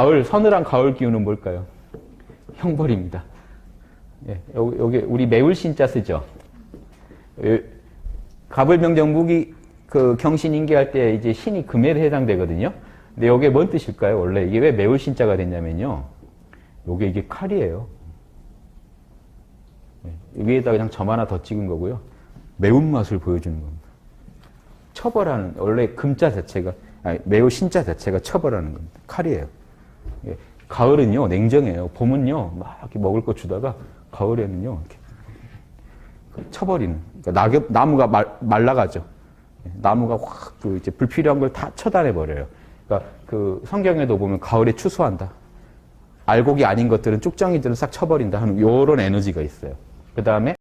가을, 서늘한 가을 기운은 뭘까요? 형벌입니다. 예, 여기, 여기 우리 매울 신자 쓰죠. 예, 가불명정 무기 그 경신 인계할 때 이제 신이 금에 해당되거든요. 근데 이게 뭔 뜻일까요? 원래 이게 왜 매울 신자가 됐냐면요. 요게 이게 칼이에요. 예, 위에다 그냥 점 하나 더 찍은 거고요. 매운맛을 보여주는 겁니다. 처벌하는 원래 금자 자체가 아니, 매우 신자 자체가 처벌하는 겁니다. 칼이에요. 예, 가을은요 냉정해요. 봄은요 막 이렇게 먹을 거 주다가 가을에는요 이렇게 그 쳐버리는. 그러니까 낙엽 나무가 말, 말라가죠. 예, 나무가 확 그 이제 불필요한 걸 다 처단해 버려요. 그러니까 그 성경에도 보면 가을에 추수한다. 알곡이 아닌 것들은 쭉정이들은 싹 쳐버린다 하는 요런 에너지가 있어요. 그 다음에